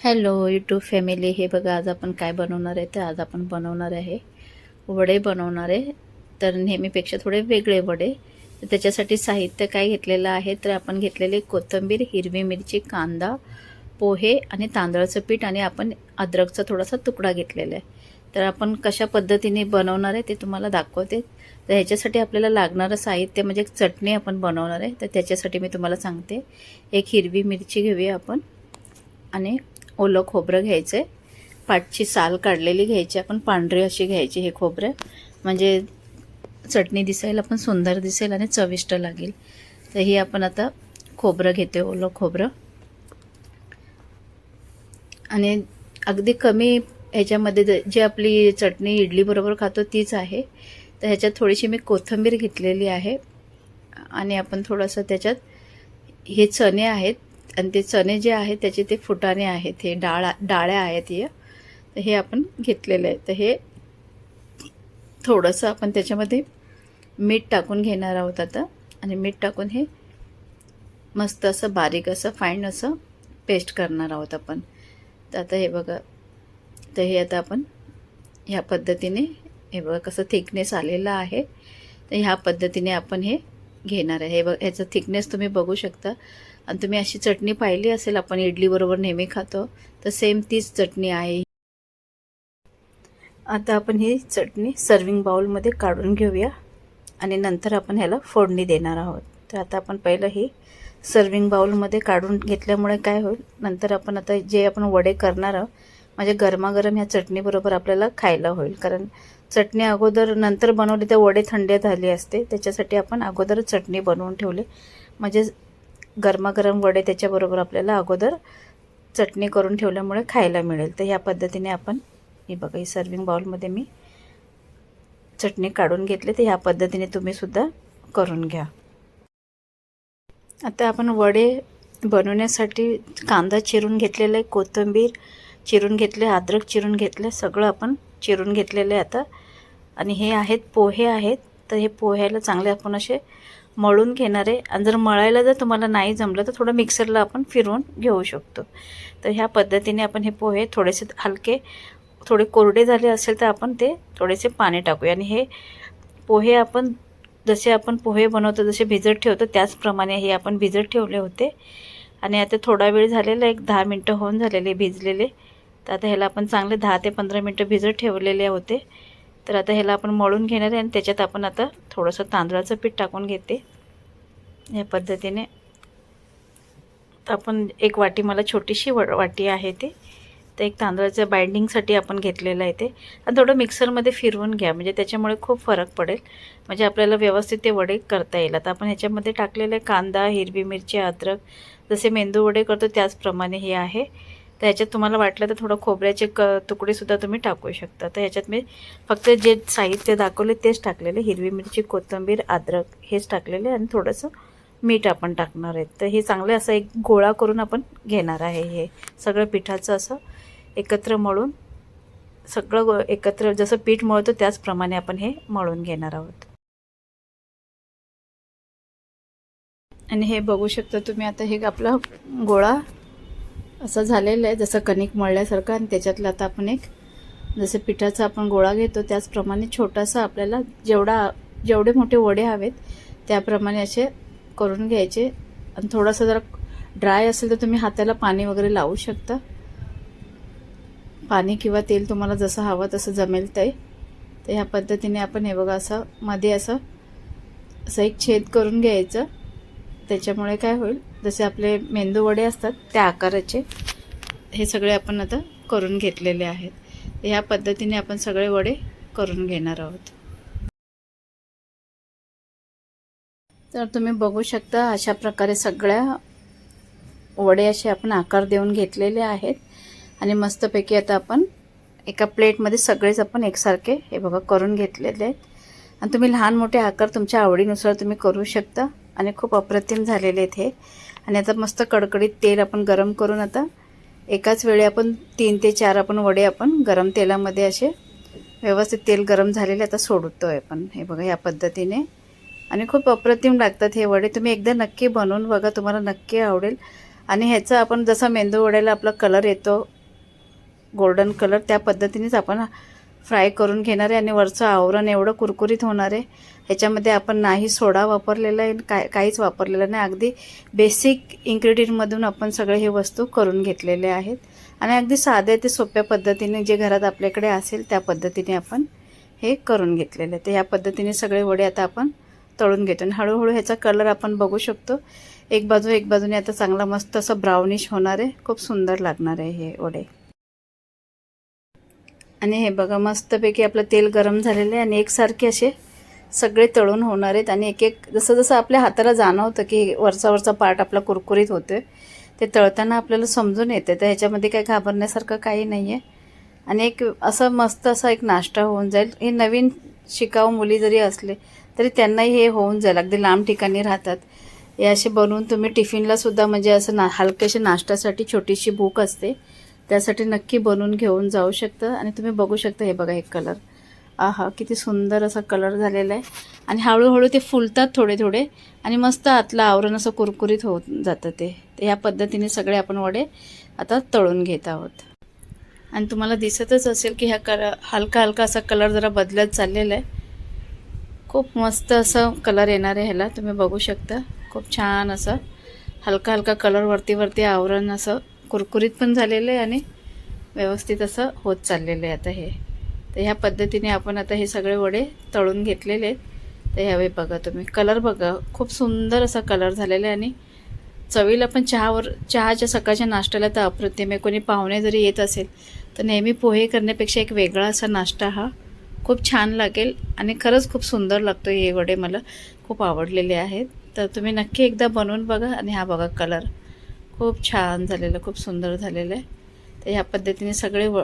Hello YouTube family हे बघा आज आपण काय बनवणार आहे तर आज आपण बनवणार आहे वडे बनवणार आहे. तर नेहमीपेक्षा थोडे वेगळे वडे. तर त्याच्यासाठी साहित्य काय घेतलेलं आहे तर आपण घेतलेले कोथिंबीर हिरवी मिरची कांदा पोहे आणि तांदळाचं पीठ आणि आपण अद्रकचा थोडासा तुकडा घेतलेला आहे. तर आपण कशा पद्धतीने बनवणार आहे ते तुम्हाला दाखवते. तर ह्याच्यासाठी आपल्याला लागणारं साहित्य म्हणजे चटणी आपण बनवणार आहे. तर त्याच्यासाठी मी तुम्हाला सांगते. एक हिरवी मिरची घेऊया आपण आणि ओलं खोबरं घ्यायचं. आहे पाठची साल काढलेली घ्यायची. आपण पांढरी अशी घ्यायची हे खोबरं. म्हणजे चटणी दिसायला पण सुंदर दिसेल आणि चविष्ट लागेल. तर ही आपण आता खोबरं घेते ओलं खोबरं. आणि अगदी कमी ह्याच्यामध्ये ज- जी आपली चटणी इडलीबरोबर खातो तीच आहे. तर ह्याच्यात थोडीशी मी कोथिंबीर घेतलेली आहे. आणि आपण थोडंसं त्याच्यात हे चणे आहेत आणि ते चणे जे आहेत त्याचे ते फुटाणे आहेत हे डाळ डाळ्या आहेत हे. तर हे आपण घेतलेलं आहे. तर हे थोडंसं आपण त्याच्यामध्ये मीठ टाकून घेणार आहोत आता. आणि मीठ टाकून हे मस्त असं बारीक असं फाईन असं पेस्ट करणार आहोत आपण. तर आता हे बघा. तर हे आता आपण ह्या पद्धतीने हे बघा कसं थिकनेस आलेलं आहे. तर ह्या पद्धतीने आपण हे घेणार आहे. हे बघ ह्याचं थिकनेस तुम्ही बघू शकता. आणि तुम्ही अशी चटणी पाहिली असेल आपण इडलीबरोबर नेहमी खातो तर सेम तीच चटणी आहे. आता आपण ही चटणी सर्विंग बाउलमध्ये काढून घेऊया आणि नंतर आपण ह्याला फोडणी देणार आहोत. तर आता आपण पहिलं ही सर्विंग बाउलमध्ये काढून घेतल्यामुळे काय होईल नंतर आपण आता जे आपण वडे करणार आहोत म्हणजे गरमागरम ह्या चटणीबरोबर आपल्याला खायला होईल. कारण चटणी अगोदर नंतर बनवली तर वडे थंडे झाले असते त्याच्यासाठी आपण अगोदर चटणी बनवून ठेवले. म्हणजे गरमागरम वडे त्याच्याबरोबर आपल्याला अगोदर चटणी करून ठेवल्यामुळे खायला मिळेल. तर ह्या पद्धतीने आपण हे बघा ही सर्विंग बाउलमध्ये मी चटणी काढून घेतली. तर ह्या पद्धतीने तुम्हीसुद्धा करून घ्या. आता आपण वडे बनवण्यासाठी कांदा चिरून घेतलेला आहे कोथिंबीर चिरून घेतले अद्रक चिरून घेतले सगळं आपण चिरून घेतलेलं आहे आता. आणि हे आहेत पोहे आहेत. तर हे पोह्याला चांगले आपण असे मळून घेणार आहे. आणि जर मळायला जर तुम्हाला नाही जमलं तर थोडं मिक्सरला आपण फिरवून घेऊ शकतो. तर ह्या पद्धतीने आपण हे पोहे थोडेसे हलके थोडे कोरडे झाले असेल तर आपण ते थोडेसे पाणी टाकूया. आणि हे पोहे आपण जसे आपण पोहे बनवतो जसे भिजत ठेवतो त्याचप्रमाणे हे आपण भिजत ठेवले होते. आणि आता थोडा वेळ झालेला एक दहा मिनटं होऊन झालेले भिजलेले. तर आता ह्याला आपण चांगले दहा ते पंधरा मिनटं भिजत ठेवलेले होते. तर आता ह्याला आपण मळून घेणार आहे आणि त्याच्यात आपण आता थोडंसं तांदळाचं पीठ टाकून घेते. या पद्धतीने. आपण एक वाटी मला छोटीशी व वाटी आहे ते. तर एक तांदळाच्या बाइंडिंगसाठी आपण घेतलेलं आहे ते. आणि थोडं मिक्सरमध्ये फिरवून घ्या म्हणजे त्याच्यामुळे खूप फरक पडेल. म्हणजे आपल्याला व्यवस्थित ते वडे करता येईल. आता आपण ह्याच्यामध्ये टाकलेले कांदा हिरवी मिरची अद्रक. जसे मेंदू वडे करतो त्याचप्रमाणे हे आहे. तर ह्याच्यात तुम्हाला वाटलं तर थोडं खोबऱ्याचे क तुकडेसुद्धा तुम्ही टाकू शकता. तर ह्याच्यात मी फक्त जे साहित्य दाखवले तेच टाकलेले. हिरवी मिरची कोथिंबीर अद्रक हेच टाकलेले आणि थोडंसं मीठ आपण टाकणार आहे. तर हे चांगलं असं एक गोळा करून आपण घेणार आहे हे. सगळं पिठाचं असं एकत्र मळून सगळं गो एकत्र जसं पीठ मळतो त्याचप्रमाणे आपण हे मळून घेणार आहोत. आणि हे बघू शकता तुम्ही आता हे आपला गोळा असं झालेलं आहे जसं कणिक मळल्यासारखं आणि त्याच्यातलं आता आपण एक जसं पिठाचा आपण गोळा घेतो त्याचप्रमाणे छोटासा आपल्याला जेवढा जेवढे मोठे वडे हवेत त्याप्रमाणे असे करून घ्यायचे. आणि थोडंसं जरा ड्राय असेल तर तुम्ही हाताला पाणी वगैरे लावू शकता. पाणी किंवा तेल तुम्हाला जसं हवं तसं जमेल ते. तर ह्या पद्धतीने आपण हे बघा असं मध्ये असं असं एक छेद करून घ्यायचं. त्याच्यामुळे काय होईल जसे आपले मेंदू वडे असतात त्या आकाराचे हे सगळे आपण आता करून घेतलेले आहेत. ह्या पद्धतीने आपण सगळे वडे करून घेणार आहोत. तर तुम्ही बघू शकता अशा प्रकारे सगळ्या वडे असे आपण आकार देऊन घेतलेले आहेत. आणि मस्तपैकी आता आपण एका प्लेटमध्ये सगळेच आपण एकसारखे हे बघा करून घेतलेले आहेत. आणि तुम्ही लहान मोठे आकार तुमच्या आवडीनुसार तुम्ही करू शकता. आणि खूप अप्रतिम झालेले आहेत हे. आणि आता मस्त कडकडीत तेल आपण गरम करून आता एकाच वेळी आपण तीन ते चार आपण वडे आपण गरम तेलामध्ये असे व्यवस्थित तेल गरम झालेले आता सोडतो आहे आपण. हे बघा या पद्धतीने. आणि खूप अप्रतिम लागतात हे वडे. तुम्ही एकदा नक्की बनवून बघा तुम्हाला नक्की आवडेल. आणि ह्याचं आपण जसा मेंदू वड्याला आपला कलर येतो गोल्डन कलर त्या पद्धतीनेच आपण फ्राय करून घेणार आहे आणि वरचं आवरण एवढं कुरकुरीत होणार आहे ह्याच्यामध्ये आपण नाही सोडा वापरलेला आहे काय काहीच वापरलेलं नाही. अगदी बेसिक इन्ग्रेडियंटमधून आपण सगळे हे वस्तू करून घेतलेले आहेत. आणि अगदी साध्या ते सोप्या पद्धतीने जे घरात आपल्याकडे असेल त्या पद्धतीने आपण हे करून घेतलेले आहे तर ह्या पद्धतीने सगळे वडे आता आपण तळून घेतो. आणि हळूहळू ह्याचा कलर आपण बघू शकतो. एक बाजू एक बाजूने आता चांगला मस्त असं ब्राउनिश होणार आहे. खूप सुंदर लागणार आहे हे वडे. आणि हे बघा मस्तपैकी आपलं तेल गरम झालेलं आहे आणि एकसारखे असे सगळे तळून होणार आहेत. आणि एक एक जसं जसं आपल्या हाताला जाणवतं की वरचा वरचा पार्ट आपला कुरकुरीत होतो आहे ते तळताना आपल्याला समजून येते तर ह्याच्यामध्ये काही घाबरण्यासारखं काही नाही आहे आणि एक असं मस्त असा एक नाश्ता होऊन जाईल. हे नवीन शिकाऊ मुली जरी असले तरी त्यांनाही हे होऊन जाईल. अगदी लांब ठिकाणी राहतात. हे असे बनवून तुम्ही टिफिनलासुद्धा म्हणजे असं ना हलक्याशा नाश्त्यासाठी छोटीशी भूक असते. त्यासाठी नक्की बनवून घेऊन जाऊ शकतं. आणि तुम्ही बघू शकता हे बघा एक कलर आहा किती सुंदर असा कलर झालेला आहे. आणि हळूहळू ते फुलतात थोडे थोडे. आणि मस्त आतलं आवरण असं कुरकुरीत होत जातं ते. तर ह्या पद्धतीने सगळे आपण वडे आता तळून घेत आहोत. आणि तुम्हाला दिसतच असेल की ह्या कलर हलका हलका असा कलर जरा बदलत चाललेला आहे. खूप मस्त असं कलर येणार आहे ह्याला. तुम्ही बघू शकता. खूप छान असं हलका हलका कलर वरती वरती आवरण असं कुरकुरीत पण झालेलं आहे आणि व्यवस्थित असं होत चाललेलं आहे आता हे. तर ह्या पद्धतीने आपण आता हे सगळे वडे तळून घेतलेले आहेत. तर ह्यावेळी बघा तुम्ही. कलर बघा. खूप सुंदर असा कलर झालेला आहे आणि चवीला पण चहावर चहाच्या सकाळच्या नाश्त्याला तर अप्रतिम आहे. कोणी पाहुणे जरी येत असेल तर नेहमी पोहे करण्यापेक्षा एक वेगळा असा नाश्ता हा खूप छान लागेल आणि खरंच खूप सुंदर लागतो हे वडे मला खूप आवडलेले आहेत. तर तुम्ही नक्की एकदा बनवून बघा आणि हा बघा कलर. खूप छान झालेलं खूप सुंदर झालेलं आहे. तर ह्या पद्धतीने सगळे व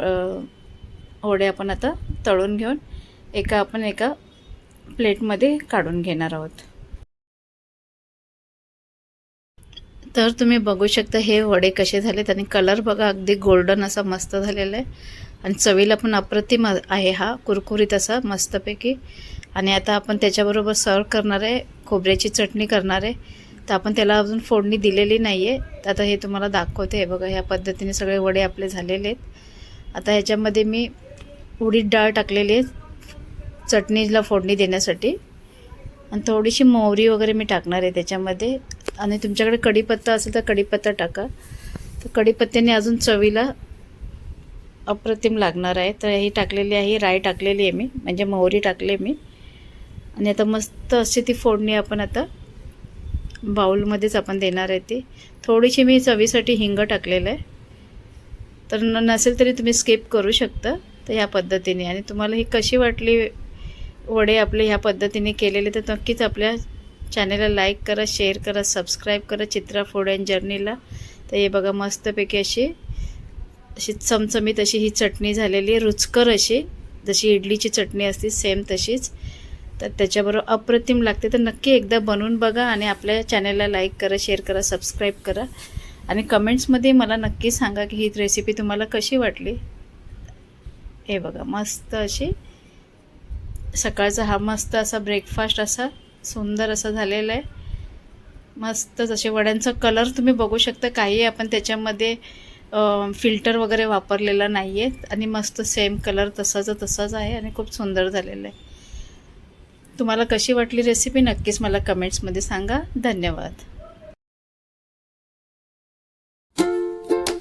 वडे आपण आता तळून घेऊन एका आपण एका प्लेटमध्ये काढून घेणार आहोत. तर तुम्ही बघू शकता हे वडे कसे झालेत आणि कलर बघा अगदी गोल्डन असा मस्त झालेला आहे. आणि चवीला पण अप्रतिम आहे हा कुरकुरीत असा मस्तपैकी. आणि आता आपण त्याच्याबरोबर सर्व करणार आहे खोबऱ्याची चटणी करणार आहे. तर आपण त्याला अजून फोडणी दिलेली नाही आहे तर आता हे तुम्हाला दाखवते. बघा ह्या पद्धतीने सगळे वडे आपले झालेले आहेत. आता ह्याच्यामध्ये मी उडीद डाळ टाकलेली आहे चटणीला फोडणी देण्यासाठी. आणि थोडीशी मोहरी वगैरे मी टाकणार आहे त्याच्यामध्ये. आणि तुमच्याकडे कढीपत्ता असेल तर कढीपत्ता टाका. तर कढीपत्त्याने अजून चवीला अप्रतिम लागणार आहे. तर ही टाकलेली आहे राई टाकलेली आहे मी. म्हणजे मोहरी टाकली मी. आणि आता मस्त अशी ती फोडणी आपण आता बाऊलमध्येच आपण देणार आहे ती. थोडीशी मी चवीसाठी हिंग टाकलेलं आहे. तर न नसेल तरी तुम्ही स्किप करू शकता. तर ह्या पद्धतीने. आणि तुम्हाला ही कशी वाटली वडे आपले ह्या पद्धतीने केलेले तर नक्कीच आपल्या चॅनेलला लाईक करा शेअर करा सबस्क्राईब करा चित्रा फूड अँड जर्नीला तर हे बघा मस्तपैकी अशी अशी चमचमीत अशी ही चटणी झालेली आहे. रुचकर अशी. जशी इडलीची चटणी असते सेम तशीच. तर त्याच्याबरोबर अप्रतिम लागते. तर नक्की एकदा बनवून बघा आणि आपल्या चॅनलला लाईक करा शेअर करा सबस्क्राईब करा. आणि कमेंट्समध्ये मला नक्की सांगा की ही रेसिपी तुम्हाला कशी वाटली. हे बघा मस्त अशी सकाळचा हा मस्त असा ब्रेकफास्ट असा सुंदर असा झालेला आहे. मस्तच असे वड्यांचा कलर तुम्ही बघू शकता. काही आपण त्याच्यामध्ये फिल्टर वगैरे वापरलेला नाही आहे आणि मस्त सेम कलर तसाच तसाच आहे आणि खूप सुंदर झालेला आहे. तुम्हाला कशी वाटली रेसिपी नक्कीच मला कमेंट्समध्ये सांगा. धन्यवाद.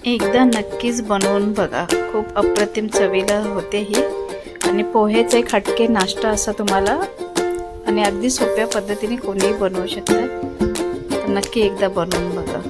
एकदा नक्कीच बनवून बघा. खूप अप्रतिम चवीला होते ही. आणि पोह्याचे खटके नाश्ता असा तुम्हाला आणि अगदी सोप्या पद्धतीने कोणीही बनवू शकतात तर नक्की एकदा बनवून बघा.